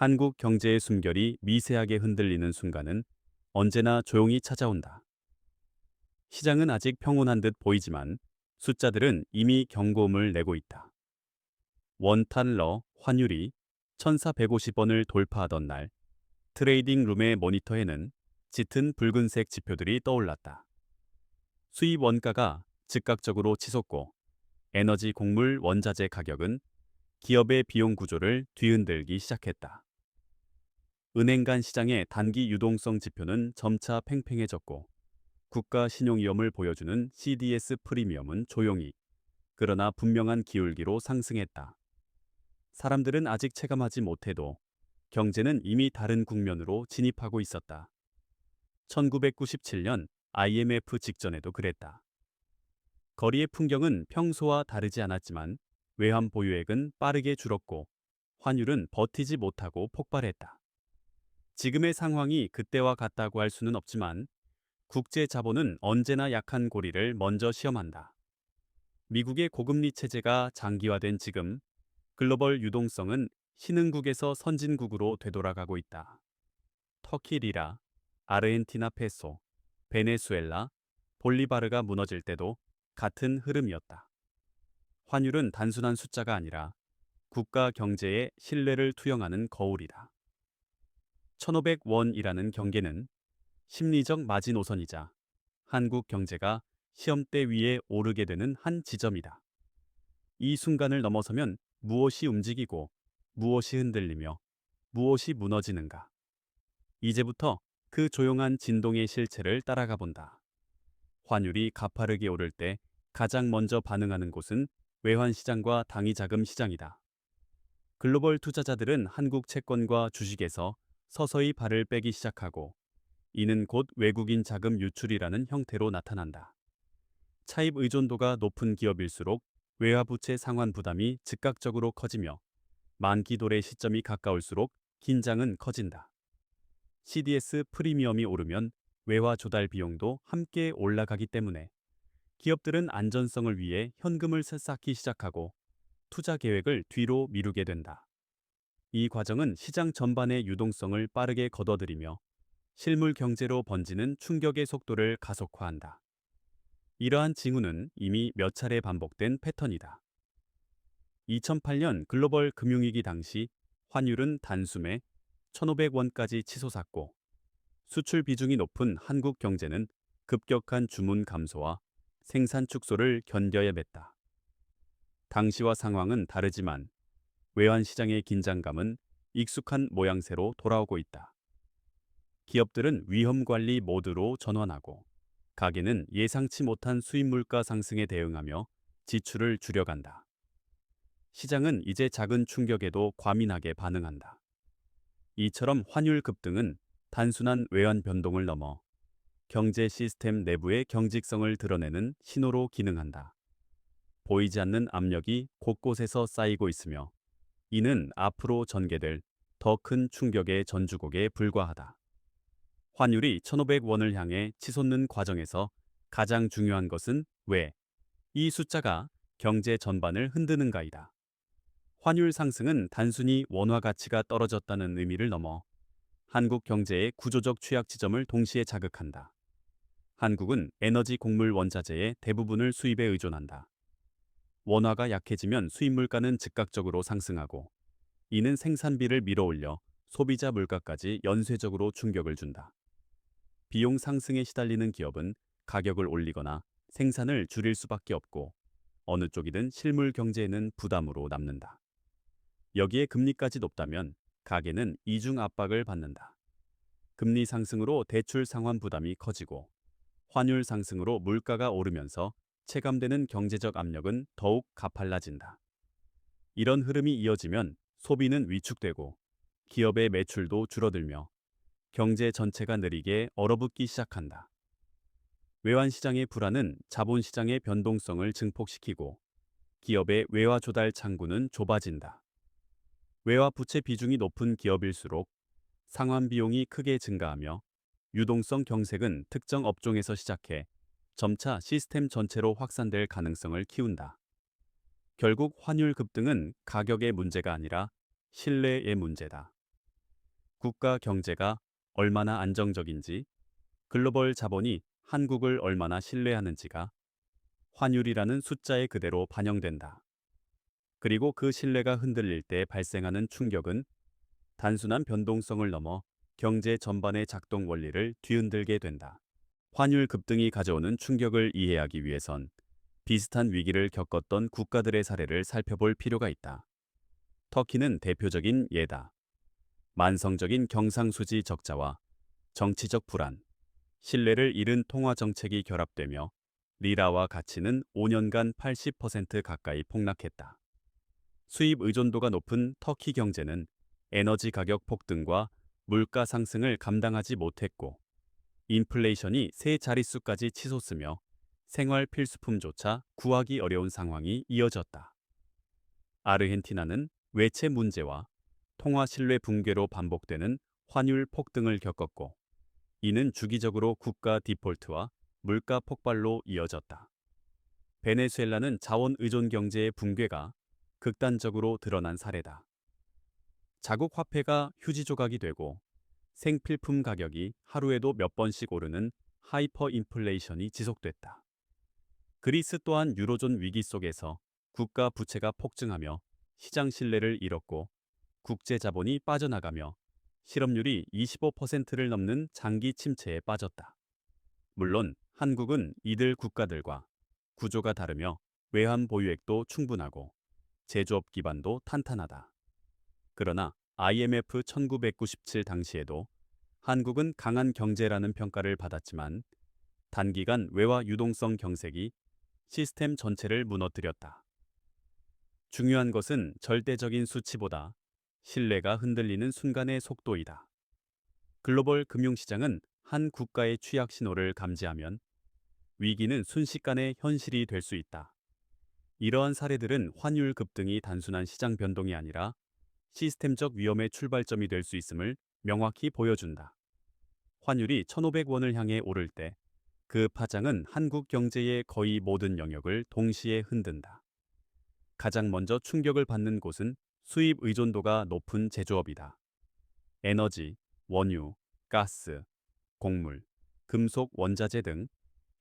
한국 경제의 숨결이 미세하게 흔들리는 순간은 언제나 조용히 찾아온다. 시장은 아직 평온한 듯 보이지만 숫자들은 이미 경고음을 내고 있다. 원탄러 환율이 1450원을 돌파하던 날 트레이딩 룸의 모니터에는 짙은 붉은색 지표들이 떠올랐다. 수입 원가가 즉각적으로 치솟고 에너지 곡물 원자재 가격은 기업의 비용 구조를 뒤흔들기 시작했다. 은행 간 시장의 단기 유동성 지표는 점차 팽팽해졌고 국가 신용 위험을 보여주는 CDS 프리미엄은 조용히 그러나 분명한 기울기로 상승했다. 사람들은 아직 체감하지 못해도 경제는 이미 다른 국면으로 진입하고 있었다. 1997년 IMF 직전에도 그랬다. 거리의 풍경은 평소와 다르지 않았지만 외환 보유액은 빠르게 줄었고 환율은 버티지 못하고 폭발했다. 지금의 상황이 그때와 같다고 할 수는 없지만 국제 자본은 언제나 약한 고리를 먼저 시험한다. 미국의 고금리 체제가 장기화된 지금 글로벌 유동성은 신흥국에서 선진국으로 되돌아가고 있다. 터키 리라, 아르헨티나 페소, 베네수엘라, 볼리바르가 무너질 때도 같은 흐름이었다. 환율은 단순한 숫자가 아니라 국가 경제의 신뢰를 투영하는 거울이다. 1500원이라는 경계는 심리적 마지노선이자 한국 경제가 시험대 위에 오르게 되는 한 지점이다. 이 순간을 넘어서면 무엇이 움직이고 무엇이 흔들리며 무엇이 무너지는가. 이제부터 그 조용한 진동의 실체를 따라가 본다. 환율이 가파르게 오를 때 가장 먼저 반응하는 곳은 외환시장과 당위자금 시장이다. 글로벌 투자자들은 한국 채권과 주식에서 서서히 발을 빼기 시작하고 이는 곧 외국인 자금 유출이라는 형태로 나타난다. 차입 의존도가 높은 기업일수록 외화부채 상환 부담이 즉각적으로 커지며 만기 도래 시점이 가까울수록 긴장은 커진다. CDS 프리미엄이 오르면 외화 조달 비용도 함께 올라가기 때문에 기업들은 안전성을 위해 현금을 쌓기 시작하고 투자 계획을 뒤로 미루게 된다. 이 과정은 시장 전반의 유동성을 빠르게 걷어들이며 실물 경제로 번지는 충격의 속도를 가속화한다. 이러한 징후는 이미 몇 차례 반복된 패턴이다. 2008년 글로벌 금융위기 당시 환율은 단숨에 1,500원까지 치솟았고 수출 비중이 높은 한국 경제는 급격한 주문 감소와 생산 축소를 견뎌야 맸다. 당시와 상황은 다르지만 외환 시장의 긴장감은 익숙한 모양새로 돌아오고 있다. 기업들은 위험 관리 모드로 전환하고 가게는 예상치 못한 수입 물가 상승에 대응하며 지출을 줄여간다. 시장은 이제 작은 충격에도 과민하게 반응한다. 이처럼 환율 급등은 단순한 외환 변동을 넘어 경제 시스템 내부의 경직성을 드러내는 신호로 기능한다. 보이지 않는 압력이 곳곳에서 쌓이고 있으며 이는 앞으로 전개될 더 큰 충격의 전주곡에 불과하다. 환율이 1,500원을 향해 치솟는 과정에서 가장 중요한 것은 왜 이 숫자가 경제 전반을 흔드는가이다. 환율 상승은 단순히 원화 가치가 떨어졌다는 의미를 넘어 한국 경제의 구조적 취약 지점을 동시에 자극한다. 한국은 에너지 곡물 원자재의 대부분을 수입에 의존한다. 원화가 약해지면 수입 물가는 즉각적으로 상승하고 이는 생산비를 밀어올려 소비자 물가까지 연쇄적으로 충격을 준다. 비용 상승에 시달리는 기업은 가격을 올리거나 생산을 줄일 수밖에 없고 어느 쪽이든 실물 경제에는 부담으로 남는다. 여기에 금리까지 높다면 가계는 이중 압박을 받는다. 금리 상승으로 대출 상환 부담이 커지고 환율 상승으로 물가가 오르면서 체감되는 경제적 압력은 더욱 가팔라진다. 이런 흐름이 이어지면 소비는 위축되고 기업의 매출도 줄어들며 경제 전체가 느리게 얼어붙기 시작한다. 외환 시장의 불안은 자본 시장의 변동성을 증폭시키고 기업의 외화 조달 창구는 좁아진다. 외화 부채 비중이 높은 기업일수록 상환 비용이 크게 증가하며 유동성 경색은 특정 업종에서 시작해 점차 시스템 전체로 확산될 가능성을 키운다. 결국 환율 급등은 가격의 문제가 아니라 신뢰의 문제다. 국가 경제가 얼마나 안정적인지, 글로벌 자본이 한국을 얼마나 신뢰하는지가 환율이라는 숫자에 그대로 반영된다. 그리고 그 신뢰가 흔들릴 때 발생하는 충격은 단순한 변동성을 넘어 경제 전반의 작동 원리를 뒤흔들게 된다. 환율 급등이 가져오는 충격을 이해하기 위해선 비슷한 위기를 겪었던 국가들의 사례를 살펴볼 필요가 있다. 터키는 대표적인 예다. 만성적인 경상수지 적자와 정치적 불안, 신뢰를 잃은 통화 정책이 결합되며 리라와 가치는 5년간 80% 가까이 폭락했다. 수입 의존도가 높은 터키 경제는 에너지 가격 폭등과 물가 상승을 감당하지 못했고 인플레이션이 세 자릿수까지 치솟으며 생활 필수품조차 구하기 어려운 상황이 이어졌다. 아르헨티나는 외채 문제와 통화 신뢰 붕괴로 반복되는 환율 폭등을 겪었고 이는 주기적으로 국가 디폴트와 물가 폭발로 이어졌다. 베네수엘라는 자원 의존 경제의 붕괴가 극단적으로 드러난 사례다. 자국 화폐가 휴지 조각이 되고 생필품 가격이 하루에도 몇 번씩 오르는 하이퍼 인플레이션이 지속됐다. 그리스 또한 유로존 위기 속에서 국가 부채가 폭증하며 시장 신뢰를 잃었고 국제 자본이 빠져나가며 실업률이 25%를 넘는 장기 침체에 빠졌다. 물론 한국은 이들 국가들과 구조가 다르며 외환 보유액도 충분하고 제조업 기반도 탄탄하다. 그러나 IMF 1997 당시에도 한국은 강한 경제라는 평가를 받았지만 단기간 외화 유동성 경색이 시스템 전체를 무너뜨렸다. 중요한 것은 절대적인 수치보다 신뢰가 흔들리는 순간의 속도이다. 글로벌 금융시장은 한 국가의 취약 신호를 감지하면 위기는 순식간에 현실이 될 수 있다. 이러한 사례들은 환율 급등이 단순한 시장 변동이 아니라 시스템적 위험의 출발점이 될 수 있음을 명확히 보여준다. 환율이 1,500원을 향해 오를 때 그 파장은 한국 경제의 거의 모든 영역을 동시에 흔든다. 가장 먼저 충격을 받는 곳은 수입 의존도가 높은 제조업이다. 에너지, 원유, 가스, 곡물, 금속, 원자재 등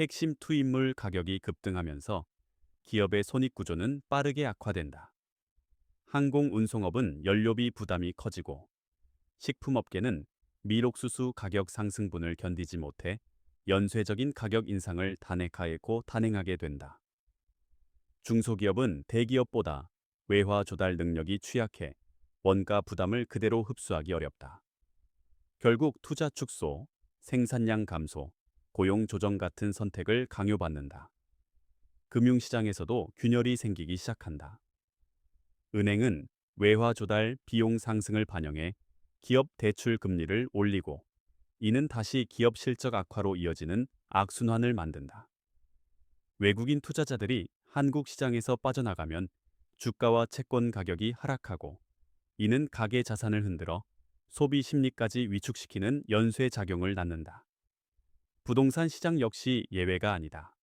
핵심 투입물 가격이 급등하면서 기업의 손익 구조는 빠르게 악화된다. 항공 운송업은 연료비 부담이 커지고 식품업계는 밀옥수수 가격 상승분을 견디지 못해 연쇄적인 가격 인상을 단행하고 단행하게 된다. 중소기업은 대기업보다 외화 조달 능력이 취약해 원가 부담을 그대로 흡수하기 어렵다. 결국 투자 축소, 생산량 감소, 고용 조정 같은 선택을 강요받는다. 금융시장에서도 균열이 생기기 시작한다. 은행은 외화 조달 비용 상승을 반영해 기업 대출 금리를 올리고 이는 다시 기업 실적 악화로 이어지는 악순환을 만든다. 외국인 투자자들이 한국 시장에서 빠져나가면 주가와 채권 가격이 하락하고 이는 가계 자산을 흔들어 소비 심리까지 위축시키는 연쇄 작용을 낳는다. 부동산 시장 역시 예외가 아니다.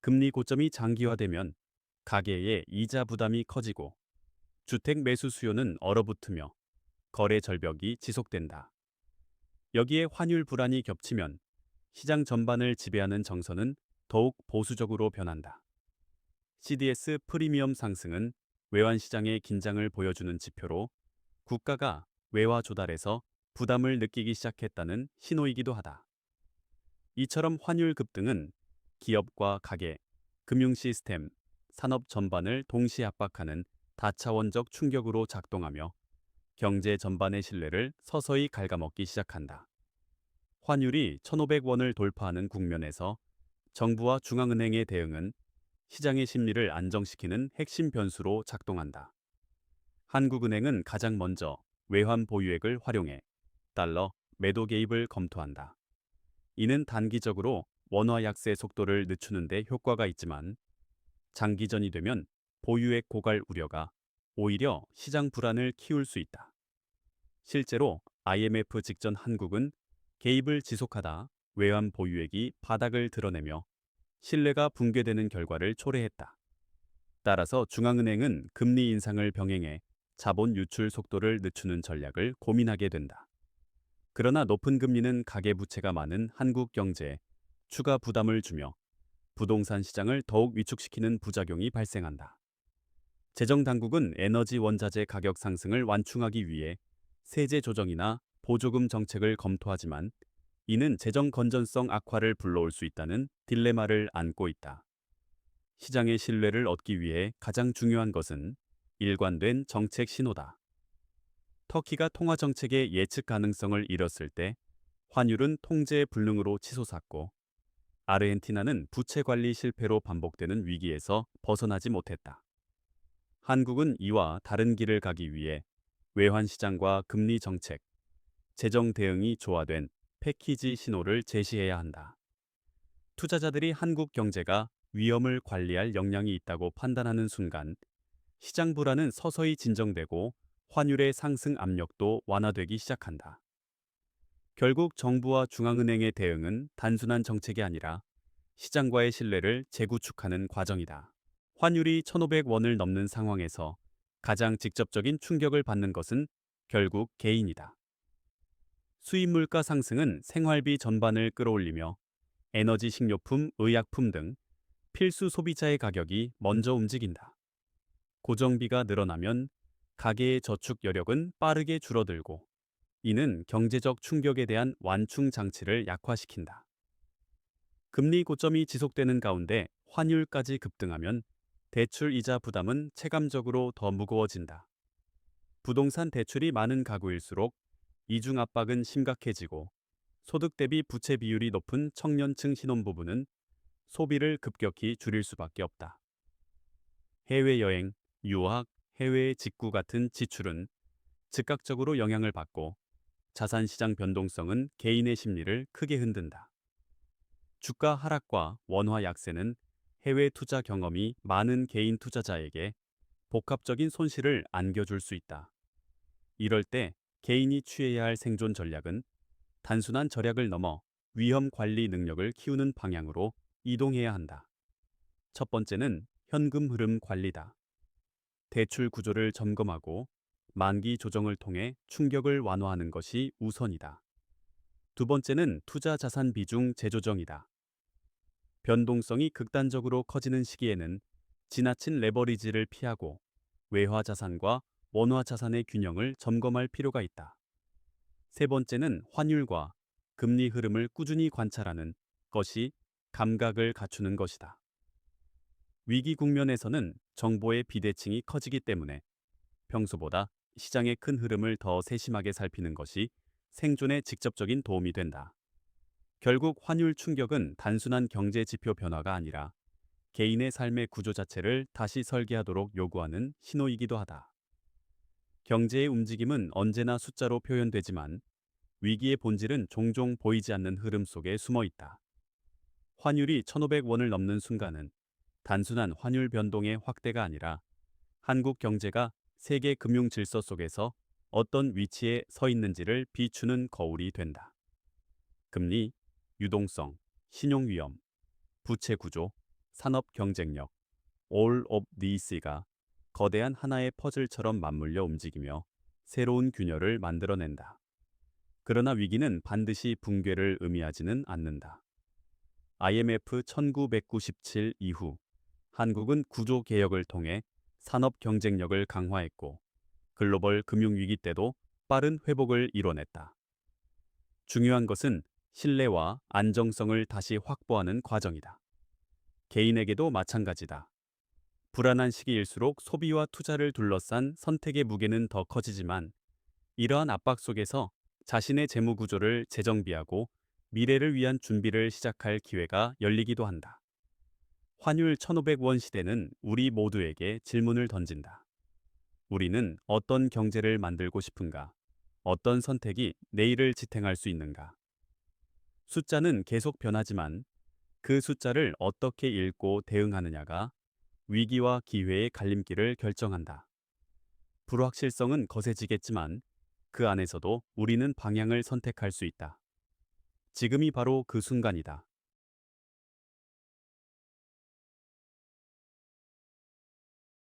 금리 고점이 장기화되면 가계의 이자 부담이 커지고 주택 매수 수요는 얼어붙으며 거래 절벽이 지속된다. 여기에 환율 불안이 겹치면 시장 전반을 지배하는 정서는 더욱 보수적으로 변한다. CDS 프리미엄 상승은 외환 시장의 긴장을 보여주는 지표로 국가가 외화 조달에서 부담을 느끼기 시작했다는 신호이기도 하다. 이처럼 환율 급등은 기업과 가계, 금융 시스템, 산업 전반을 동시에 압박하는 다차원적 충격으로 작동하며 경제 전반의 신뢰를 서서히 갉아먹기 시작한다. 환율이 1,500원을 돌파하는 국면에서 정부와 중앙은행의 대응은 시장의 심리를 안정시키는 핵심 변수로 작동한다. 한국은행은 가장 먼저 외환 보유액을 활용해 달러 매도 개입을 검토한다. 이는 단기적으로 원화 약세 속도를 늦추는 데 효과가 있지만 장기전이 되면 보유액 고갈 우려가 오히려 시장 불안을 키울 수 있다. 실제로 IMF 직전 한국은 개입을 지속하다 외환 보유액이 바닥을 드러내며 신뢰가 붕괴되는 결과를 초래했다. 따라서 중앙은행은 금리 인상을 병행해 자본 유출 속도를 늦추는 전략을 고민하게 된다. 그러나 높은 금리는 가계 부채가 많은 한국 경제에 추가 부담을 주며 부동산 시장을 더욱 위축시키는 부작용이 발생한다. 재정 당국은 에너지 원자재 가격 상승을 완충하기 위해 세제 조정이나 보조금 정책을 검토하지만 이는 재정 건전성 악화를 불러올 수 있다는 딜레마를 안고 있다. 시장의 신뢰를 얻기 위해 가장 중요한 것은 일관된 정책 신호다. 터키가 통화 정책의 예측 가능성을 잃었을 때 환율은 통제 불능으로 치솟았고 아르헨티나는 부채 관리 실패로 반복되는 위기에서 벗어나지 못했다. 한국은 이와 다른 길을 가기 위해 외환 시장과 금리 정책, 재정 대응이 조화된 패키지 신호를 제시해야 한다. 투자자들이 한국 경제가 위험을 관리할 역량이 있다고 판단하는 순간 시장 불안은 서서히 진정되고 환율의 상승 압력도 완화되기 시작한다. 결국 정부와 중앙은행의 대응은 단순한 정책이 아니라 시장과의 신뢰를 재구축하는 과정이다. 환율이 1,500원을 넘는 상황에서 가장 직접적인 충격을 받는 것은 결국 개인이다. 수입 물가 상승은 생활비 전반을 끌어올리며 에너지 식료품, 의약품 등 필수 소비자의 가격이 먼저 움직인다. 고정비가 늘어나면 가계의 저축 여력은 빠르게 줄어들고 이는 경제적 충격에 대한 완충 장치를 약화시킨다. 금리 고점이 지속되는 가운데 환율까지 급등하면 대출 이자 부담은 체감적으로 더 무거워진다. 부동산 대출이 많은 가구일수록 이중 압박은 심각해지고 소득 대비 부채 비율이 높은 청년층 신혼부부는 소비를 급격히 줄일 수밖에 없다. 해외여행, 유학, 해외 직구 같은 지출은 즉각적으로 영향을 받고 자산 시장 변동성은 개인의 심리를 크게 흔든다. 주가 하락과 원화 약세는 해외 투자 경험이 많은 개인 투자자에게 복합적인 손실을 안겨줄 수 있다. 이럴 때 개인이 취해야 할 생존 전략은 단순한 절약을 넘어 위험 관리 능력을 키우는 방향으로 이동해야 한다. 첫 번째는 현금 흐름 관리다. 대출 구조를 점검하고 만기 조정을 통해 충격을 완화하는 것이 우선이다. 두 번째는 투자 자산 비중 재조정이다. 변동성이 극단적으로 커지는 시기에는 지나친 레버리지를 피하고 외화 자산과 원화 자산의 균형을 점검할 필요가 있다. 세 번째는 환율과 금리 흐름을 꾸준히 관찰하는 것이 감각을 갖추는 것이다. 위기 국면에서는 정보의 비대칭이 커지기 때문에 평소보다 시장의 큰 흐름을 더 세심하게 살피는 것이 생존에 직접적인 도움이 된다. 결국 환율 충격은 단순한 경제 지표 변화가 아니라 개인의 삶의 구조 자체를 다시 설계하도록 요구하는 신호이기도 하다. 경제의 움직임은 언제나 숫자로 표현되지만 위기의 본질은 종종 보이지 않는 흐름 속에 숨어 있다. 환율이 1,500원을 넘는 순간은 단순한 환율 변동의 확대가 아니라 한국 경제가 세계 금융 질서 속에서 어떤 위치에 서 있는지를 비추는 거울이 된다. 금리, 유동성, 신용 위험, 부채 구조, 산업 경쟁력, all of these가 거대한 하나의 퍼즐처럼 맞물려 움직이며 새로운 균열을 만들어낸다. 그러나 위기는 반드시 붕괴를 의미하지는 않는다. IMF 1997 이후 한국은 구조 개혁을 통해 산업 경쟁력을 강화했고 글로벌 금융위기 때도 빠른 회복을 이뤄냈다. 중요한 것은 신뢰와 안정성을 다시 확보하는 과정이다. 개인에게도 마찬가지다. 불안한 시기일수록 소비와 투자를 둘러싼 선택의 무게는 더 커지지만 이러한 압박 속에서 자신의 재무 구조를 재정비하고 미래를 위한 준비를 시작할 기회가 열리기도 한다. 환율 1500원 시대는 우리 모두에게 질문을 던진다. 우리는 어떤 경제를 만들고 싶은가? 어떤 선택이 내일을 지탱할 수 있는가? 숫자는 계속 변하지만 그 숫자를 어떻게 읽고 대응하느냐가 위기와 기회의 갈림길을 결정한다. 불확실성은 거세지겠지만 그 안에서도 우리는 방향을 선택할 수 있다. 지금이 바로 그 순간이다.